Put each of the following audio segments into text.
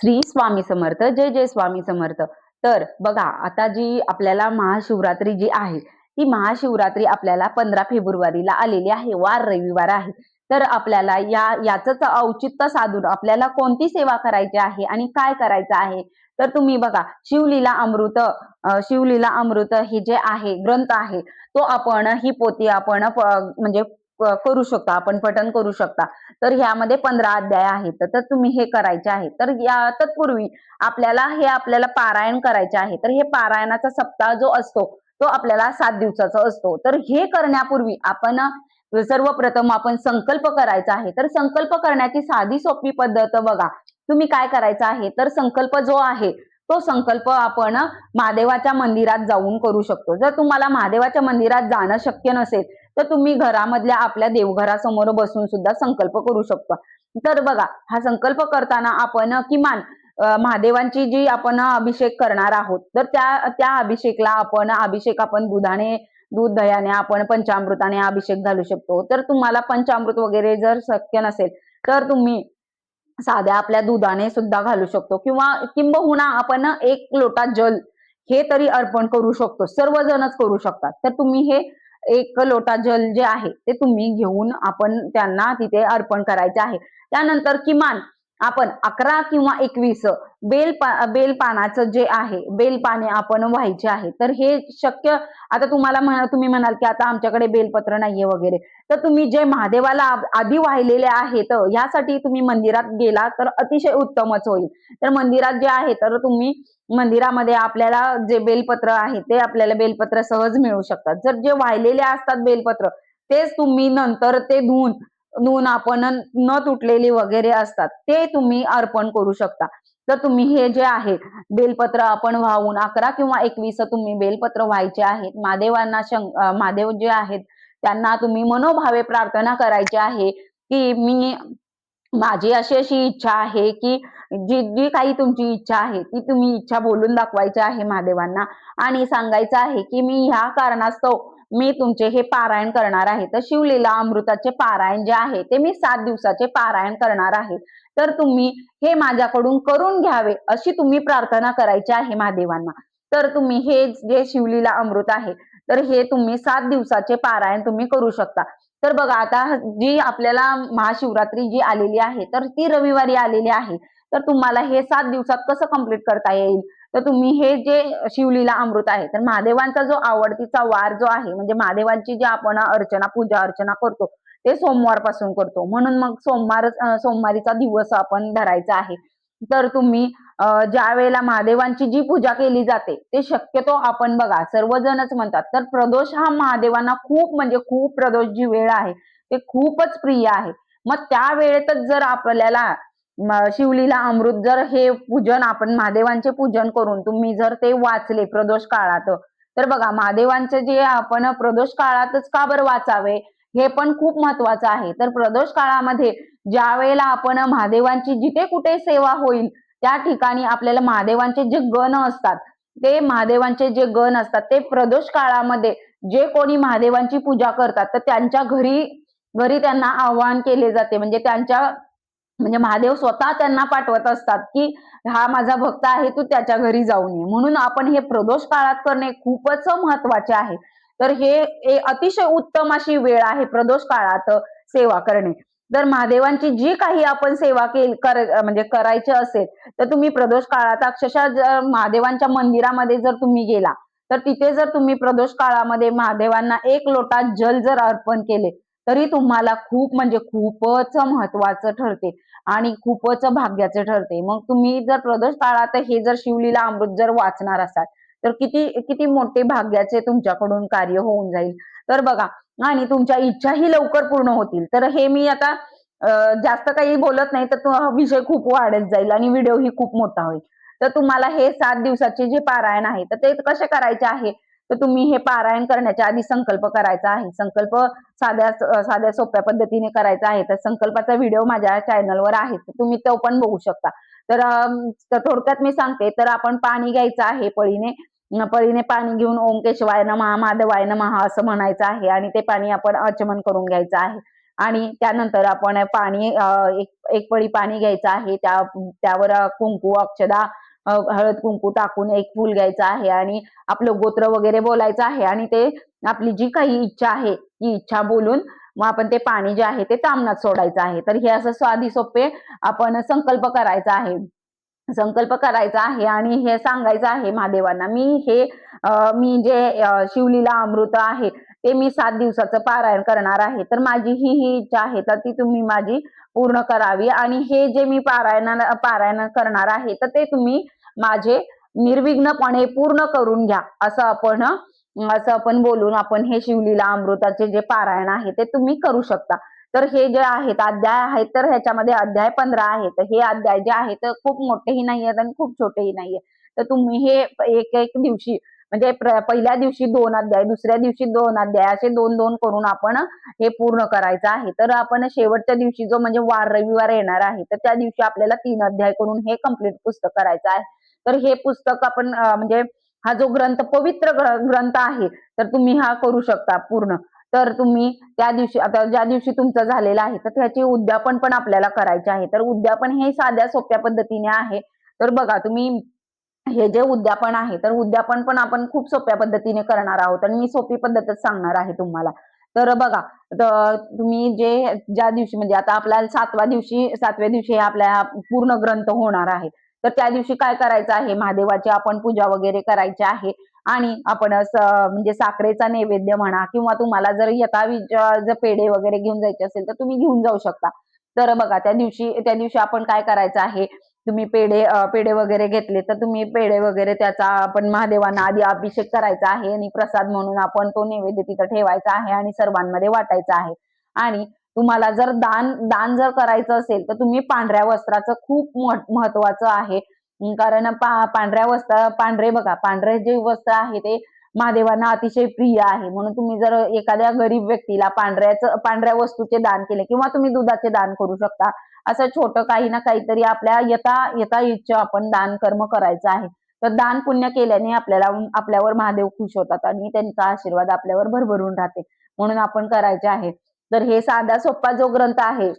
श्री स्वामी समर्थ जय जय स्वामी समर्थ. तर बघा आता जी आपल्याला महाशिवरात्री जी आहे ती महाशिवरात्री आपल्याला पंधरा फेब्रुवारीला आलेली आहे वार रविवार आहे. तर आपल्याला या याच औचित्य साधून आपल्याला कोणती सेवा करायची आहे आणि काय करायचं आहे? तर तुम्ही बघा शिवलीला अमृत शिवलीला अमृत हे जे आहे ग्रंथ आहे तो आपण ही पोती आपण म्हणजे करू शकता आपण पठन करू शकता. तर ह्यामध्ये पंधरा अध्याय आहेत. तर तुम्ही हे करायचे आहे. तर या तत्पूर्वी आपल्याला हे आपल्याला पारायण करायचे आहे. तर हे पारायणाचा सप्ताह जो असतो तो आपल्याला सात दिवसाचा असतो. तर हे करण्यापूर्वी आपण सर्वप्रथम आपण संकल्प करायचा आहे. तर संकल्प करण्याची साधी सोपी पद्धत बघा. तुम्ही काय करायचं आहे? तर संकल्प जो आहे तो संकल्प आपण महादेवाच्या मंदिरात जाऊन करू शकतो. जर तुम्हाला महादेवाच्या मंदिरात जाणं शक्य नसेल तर तुम्ही घरामधल्या आपल्या देवघरासमोर बसून सुद्धा संकल्प करू शकता. तर बघा हा संकल्प करताना आपण किमान महादेवांची जी आपण अभिषेक करणार आहोत तर त्या त्या अभिषेकला आपण अभिषेक आपण दुधाने दूध दह्याने आपण पंचामृताने अभिषेक घालू शकतो. तर तुम्हाला पंचामृत वगैरे जर शक्य नसेल तर तुम्ही साध्या आपल्या दुधाने सुद्धा घालू शकतो. किंवा किंबहुना आपण एक लोटा जल हे तरी अर्पण करू शकतो. सर्वजणच करू शकतात. तर तुम्ही हे एक लोटा जल जे आहे ते तुम्ही घेऊन आपण त्यांना तिथे अर्पण करायचे आहे. त्यानंतर किमान आपण अकरा किंवा एकवीस बेल पा बेल पानाचं जे आहे बेल पाने आपण व्हायचे आहे. तर हे शक्य आता तुम्हाला म्हणा तुम्ही म्हणाल की आता आमच्याकडे बेलपत्र नाहीये वगैरे. तर तुम्ही जे महादेवाला आधी वाहिलेले आहेत यासाठी तुम्ही मंदिरात गेला तर अतिशय उत्तमच होईल. तर मंदिरात जे आहे तर तुम्ही मंदिरामध्ये आपल्याला जे बेलपत्र आहे ते आपल्याला बेलपत्र सहज मिळू शकतात. जर जे वाहिलेले असतात बेलपत्र तेच तुम्ही नंतर ते धुवून धुवून आपण न तुटलेले वगैरे असतात ते तुम्ही अर्पण करू शकता. तर तुम्ही हे जे आहे बेलपत्र आपण वाहून अकरा किंवा एकवीस तुम्ही बेलपत्र व्हायचे आहेत. महादेवांना शं महादेव जे आहेत त्यांना तुम्ही मनोभावे प्रार्थना करायची आहे की मी माझी अशी अशी इच्छा आहे की जी जी काही तुमची इच्छा आहे ती तुम्ही इच्छा बोलून दाखवायची आहे महादेवांना. आणि सांगायचं आहे की मी ह्या कारणास्तव मी तुमचे हे पारायण करणार आहे. तर शिवलीला अमृताचे पारायण जे आहे ते मी सात दिवसाचे पारायण करणार आहे. तर तुम्ही हे माझ्याकडून करून घ्यावे अशी तुम्ही प्रार्थना करायची आहे महादेवांना. तर तुम्ही हे जे शिवलीला अमृत आहे तर हे तुम्ही सात दिवसाचे पारायण तुम्ही करू शकता. तर बघा आता जी आपल्याला महाशिवरात्री जी आलेली आहे तर ती रविवारी आलेली आहे. तर तुम्हाला हे सात दिवसात कसं कंप्लीट करता येईल? तर तुम्ही हे जे शिवलीला अमृत आहे तर महादेवांचा जो आवडतीचा वार जो आहे म्हणजे महादेवांची जी आपण अर्चना पूजा अर्चना करतो ते सोमवारपासून करतो. म्हणून मग सोमवार सोमवारीचा दिवस आपण धरायचा आहे. तर तुम्ही ज्या वेळेला महादेवांची जी पूजा केली जाते ते शक्यतो आपण बघा सर्वजणच म्हणतात. तर प्रदोष हा महादेवांना खूप म्हणजे खूप प्रदोष जी वेळ आहे. ते खूपच प्रिय आहे. मग त्या वेळेतच जर आपल्याला शिवलीला अमृत जर हे पूजन आपण महादेवांचे पूजन करून तुम्ही जर ते वाचले प्रदोष काळात तर बघा महादेवांचे जे आपण प्रदोष काळातच का बरं वाचावे? हे पण खूप महत्वाचं आहे. तर प्रदोष काळामध्ये ज्या वेळेला आपण महादेवांची जिथे कुठे सेवा होईल त्या ठिकाणी आपल्याला महादेवांचे जे गण असतात ते महादेवांचे जे गण असतात ते प्रदोष काळामध्ये जे कोणी महादेवांची पूजा करतात तर त्यांच्या घरी घरी त्यांना आवाहन केले जाते. म्हणजे त्यांच्या म्हणजे महादेव स्वतः त्यांना पाठवत असतात की हा माझा भक्त आहे तू त्याच्या घरी जाऊन ये म्हणून आपण हे प्रदोष काळात करणे खूपच महत्त्वाचे आहे. तर हे हे अतिशय उत्तम अशी वेळ आहे प्रदोष काळात सेवा करणे. तर महादेवांची जी काही आपण सेवा केली कर म्हणजे करायची असेल तर तुम्ही प्रदोष काळात अक्षरशः जर महादेवांच्या मंदिरामध्ये जर तुम्ही गेला तर तिथे जर तुम्ही प्रदोष काळामध्ये महादेवांना एक लोटा जल जर अर्पण केले तरी तुम्हाला खूप म्हणजे खूपच महत्वाचं ठरते. आणि खूपच भाग्याचे ठरते. मग तुम्ही जर प्रदोष काळात हे जर शिवलीला अमृत जर वाचणार असाल तर किती किती मोठे भाग्याचे तुमच्याकडून कार्य होऊन जाईल. तर बघा आणि तुमच्या इच्छाही लवकर पूर्ण होतील. तर हे मी आता जास्त काही बोलत नाही तर विषय खूप वाढत जाईल आणि व्हिडिओ ही खूप मोठा होईल. तर तुम्हाला हे सात दिवसाचे जे पारायण आहे तर ते कसे करायचे आहे? तर तुम्ही हे पारायण करण्याच्या आधी संकल्प करायचा आहे. संकल्प साध्या साध्या सोप्या पद्धतीने करायचा आहे. तर संकल्पाचा व्हिडिओ माझ्या चॅनलवर आहे. तुम्ही तो पण बघू शकता. तर थोडक्यात मी सांगते. तर आपण पाणी घ्यायचं आहे पळीने. पळीने पाणी घेऊन ओम केशवाय नमः महादेवाय नमः असं म्हणायचं आहे. आणि ते पाणी आपण आचमन करून घ्यायचं आहे. आणि त्यानंतर आपण पाणी एक एक पळी पाणी घ्यायचं आहे. त्या त्यावर कुंकू अक्षदा हळद कुंकू टाकून एक फूल घ्यायचं आहे आणि आपलं गोत्र वगैरे बोलायचं आहे आणि ते आपली जी काही इच्छा आहे ती इच्छा बोलून मग आपण ते पाणी जे आहे ते तामनात सोडायचं आहे. तर हे असं स्वादी सोपे आपण संकल्प करायचा आहे. संकल्प करायचा आहे आणि हे सांगायचं आहे महादेवांना. मी हे मी जे शिवलीला अमृत आहे ते मी सात दिवसाचं पारायण करणार आहे. तर माझी ही ही इच्छा आहे तर ती तुम्ही माझी पूर्ण करावी. आणि हे जे मी पारायण पारायण करणार आहे तर ते तुम्ही माझे निर्विघ्नपणे पूर्ण करून घ्या. असं आपण असं आपण बोलून आपण हे शिवलीला अमृताचे जे पारायण आहे ते तुम्ही करू शकता. तर हे जे आहेत अध्याय आहेत तर ह्याच्यामध्ये अध्याय पंधरा आहेत. हे अध्याय जे आहेत खूप मोठेही नाही आहेत आणि खूप छोटेही नाहीये तर तुम्ही हे एक एक दिवशी म्हणजे पहिल्या दिवशी दोन अध्याय दुसऱ्या दिवशी दोन अध्याय असे दोन दोन करून आपण हे पूर्ण करायचं आहे. तर आपण शेवटच्या दिवशी जो म्हणजे वार रविवार येणार आहे तर त्या दिवशी आपल्याला तीन अध्याय करून हे कंप्लीट पुस्तक करायचं आहे. तर हे पुस्तक आपण म्हणजे हा जो ग्रंथ पवित्र ग्र- ग्रंथ आहे तर तुम्ही हा करू शकता पूर्ण. तर तुम्ही त्या दिवशी आता ज्या दिवशी तुमचं झालेलं आहे तर त्याचे उद्यापन पण आपल्याला करायचे आहे. तर उद्यापन हे साध्या सोप्या पद्धतीने आहे. तर बघा तुम्ही हे जे उद्यापन आहे तर उद्यापन पण आपण खूप सोप्या पद्धतीने करणार आहोत आणि मी सोपी पद्धतच सांगणार आहे तुम्हाला. तर बघा तुम्ही जे ज्या दिवशी म्हणजे आता आपल्याला सातव्या दिवशी सातव्या दिवशी आपल्या पूर्ण ग्रंथ होणार आहे. तर त्या दिवशी काय करायचं आहे? महादेवाची आपण पूजा वगैरे करायची आहे आणि आपण म्हणजे साखरेचा नैवेद्य म्हणा किंवा तुम्हाला जर यथा जर पेढे वगैरे घेऊन जायचे असेल तर तुम्ही घेऊन जाऊ शकता. तर बघा त्या दिवशी त्या दिवशी आपण काय करायचं आहे? तुम्ही पेढे पेढे वगैरे घेतले तर तुम्ही पेढे वगैरे त्याचा आपण महादेवांना आधी अभिषेक करायचा आहे आणि प्रसाद म्हणून आपण तो नैवेद्य तिथं ठेवायचा आहे आणि सर्वांमध्ये वाटायचा आहे. आणि तुम्हाला जर दान दान जर करायचं असेल तर तुम्ही पांढऱ्या वस्त्राचं खूप महत्वाचं आहे. कारण पांढऱ्या वस्त्र पांढरे बघा पांढरे जे वस्त्र आहे ते महादेवांना अतिशय प्रिय आहे. म्हणून तुम्ही जर एखाद्या गरीब व्यक्तीला पांढऱ्याचं पांढऱ्या वस्तूचे दान केले किंवा तुम्ही दुधाचे दान करू शकता असं छोटं काही ना काहीतरी आपल्या यथा यथा इच्छा आपण दान कर्म करायचं आहे. तर दान पुण्य केल्याने आपल्याला आपल्यावर महादेव खुश होतात आणि त्यांचा आशीर्वाद आपल्यावर भरभरून राहते. म्हणून आपण करायचे आहे. तर हे साधा सोप्पा जो ग्रंथ आहे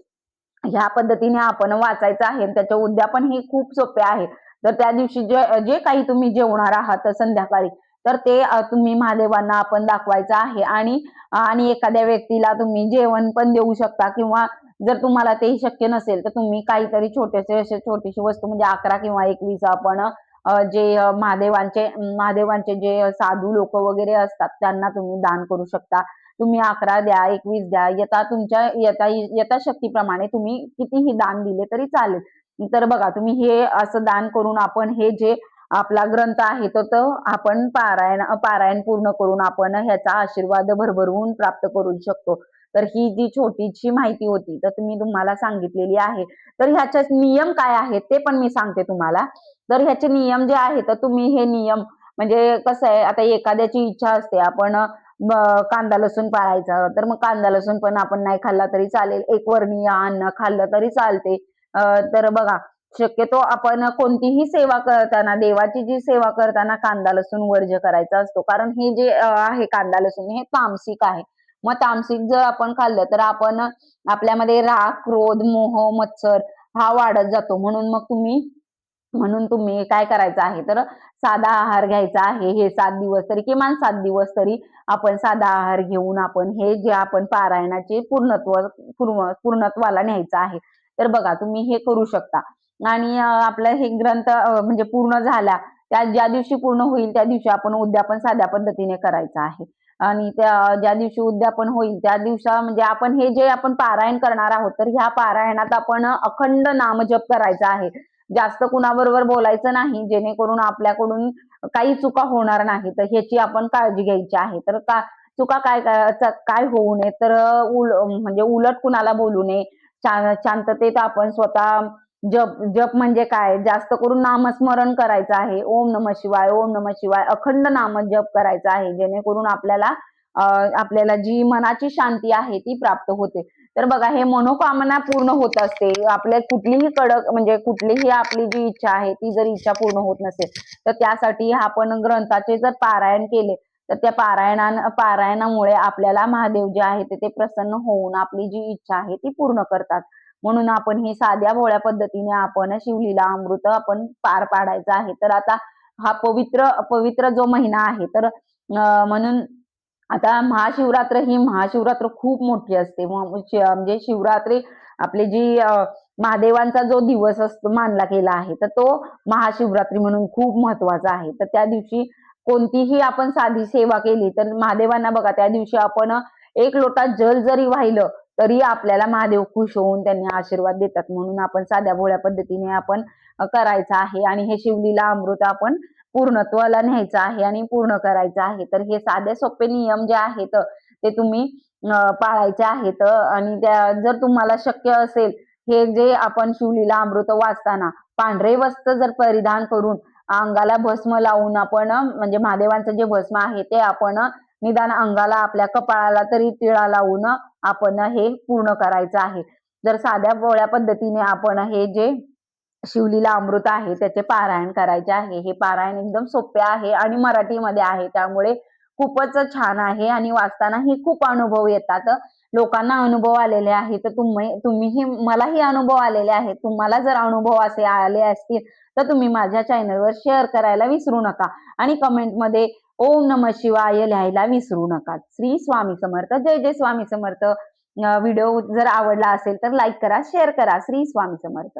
ह्या पद्धतीने आपण वाचायचं आहे आणि त्याचे उद्यापन हे खूप सोपे आहे. तर त्या दिवशी जे जे काही तुम्ही जेवणार आहात संध्याकाळी तर ते तुम्ही महादेवांना आपण दाखवायचं आहे. आणि आणि एखाद्या व्यक्तीला तुम्ही जेवण पण देऊ शकता किंवा जर तुम्हाला तेही शक्य नसेल तर तुम्ही काहीतरी छोटेसे असे छोटीशी वस्तू म्हणजे अकरा किंवा एकवीस आपण जे महादेवांचे महादेवांचे जे साधू लोक वगैरे असतात त्यांना तुम्ही दान करू शकता. तुम्ही अकरा द्या एकवीस द्या यथा तुमच्या यथा यथाशक्तीप्रमाणे तुम्ही कितीही दान दिले तरी चालेल. तर बघा तुम्ही हे असं दान करून आपण हे जे आपला ग्रंथ आहे तो तो आपण पारायण पारायण पूर्ण करून आपण ह्याचा आशीर्वाद भरभरून प्राप्त करू शकतो. तर ही जी छोटीशी माहिती होती तर तुम्ही तुम्हाला सांगितलेली आहे. तर ह्याचे नियम काय आहेत ते पण मी सांगते तुम्हाला. तर ह्याचे नियम जे आहेत तर तुम्ही हे नियम म्हणजे कसं आहे आता एखाद्याची इच्छा असते आपण कांदा लसूण पाळायचा तर मग कांदा लसूण पण आपण नाही खाल्ला तरी चालेल. एक वर्णीय अन्न खाल्लं तरी चालते. तर बघा शक्यतो आपण कोणतीही सेवा करताना देवाची जी सेवा करताना कांदा लसूण वर्ज करायचा असतो. कारण हे जे आहे कांदा लसूण हे तामसिक आहे. मग तामसिक जर आपण खाल्लं तर आपण आपल्यामध्ये राग क्रोध मोह मत्सर हा वाढत जातो. म्हणून मग तुम्ही म्हणून तुम्ही काय करायचं आहे? तर साधा आहार घ्यायचा आहे. हे सात दिवस तरी किमान सात दिवस तरी आपण साधा आहार घेऊन आपण हे जे आपण पारायणाचे पूर्णत्व पूर्ण पूर्णत्वाला न्यायचं आहे. तर बघा तुम्ही हे करू शकता. आणि आपलं हे ग्रंथ म्हणजे पूर्ण झाला. त्या ज्या दिवशी पूर्ण होईल त्या दिवशी आपण उद्यापन साध्या पद्धतीने करायचं आहे. आणि त्या ज्या दिवशी उद्यापन होईल त्या दिवसा म्हणजे आपण हे जे आपण पारायण करणार आहोत तर ह्या पारायणात आपण अखंड नामजप करायचा आहे. जास्त कुणाबरोबर बोलायचं नाही जेणेकरून आपल्याकडून काही चुका होणार नाही तर ह्याची आपण काळजी घ्यायची आहे. तर का चुका काय काय काय होऊ नये तर उल म्हणजे उलट कुणाला बोलू नये. शा- शांततेत आपण स्वतः जप जप म्हणजे काय? जास्त करून नामस्मरण करायचं आहे. ओम नम शिवाय ओम नम शिवाय अखंड नाम जप करायचा आहे. जेणेकरून आपल्याला आपल्याला जी मनाची शांती आहे ती प्राप्त होते. तर बघा हे मनोकामना पूर्ण होत असते. आपल्या कुठलीही कडक म्हणजे कुठलीही आपली जी इच्छा आहे ती जर इच्छा पूर्ण होत नसेल तर त्यासाठी आपण ग्रंथाचे जर पारायण केले तर त्या पारायणा पारायणामुळे आपल्याला महादेव जे आहे ते प्रसन्न होऊन आपली जी इच्छा आहे ती पूर्ण करतात. म्हणून आपण ही साध्या भोळ्या पद्धतीने आपण शिवलीला अमृत आपण पार पाडायचं आहे. तर आता हा पवित्र पवित्र जो महिना आहे तर म्हणून आता महाशिवरात्र ही महाशिवरात्र खूप मोठी असते. म्हणजे, म्हणजे शिवरात्री आपली जी महादेवांचा जो दिवस असतो मानला गेला आहे तर तो महाशिवरात्री म्हणून खूप महत्त्वाचा आहे. तर त्या दिवशी कोणतीही आपण साधी सेवा केली तर महादेवांना बघा त्या दिवशी आपण एक लोटा जल जरी वाहिलं तरी आपल्याला महादेव खुश होऊन त्यांनी आशीर्वाद देतात म्हणून आपण साध्या भोळ्या पद्धतीने आपण करायचं आहे. आणि हे शिवलीला अमृत आपण पूर्णत्वाला न्यायचं आहे आणि पूर्ण करायचं आहे. तर हे साधे सोपे नियम जे आहेत ते तुम्ही पाळायचे आहेत. आणि त्या जर तुम्हाला शक्य असेल हे जे आपण शिवलीला अमृत वाचताना पांढरे वस्त्र जर परिधान करून अंगाला भस्म लावून आपण म्हणजे महादेवांचं जे भस्म आहे ते आपण निदान अंगाला आपल्या कपाळाला तरी तिळा लावून आपण हे पूर्ण करायचं आहे. जर साध्या गोळ्या पद्धतीने आपण हे जे शिवलीला अमृत आहे त्याचे पारायण करायचे आहे. हे पारायण एकदम सोपे आहे आणि मराठीमध्ये आहे. त्यामुळे खूपच छान आहे आणि वाचतानाही खूप अनुभव येतात. लोकांना अनुभव आलेले आहे तर तुम्ही तुम्हीही मलाही अनुभव आलेले आहेत. तुम्हाला जर अनुभव असे आले असतील तर तुम्ही माझ्या चॅनलवर शेअर करायला विसरू नका. आणि कमेंटमध्ये ओम नम शिवाय लिहायला विसरू नका श्री स्वामी समर्थ. जय जय स्वामी समर्थ. व्हिडिओ जर आवडला असेल तर लाईक करा शेअर करा. श्री स्वामी समर्थ.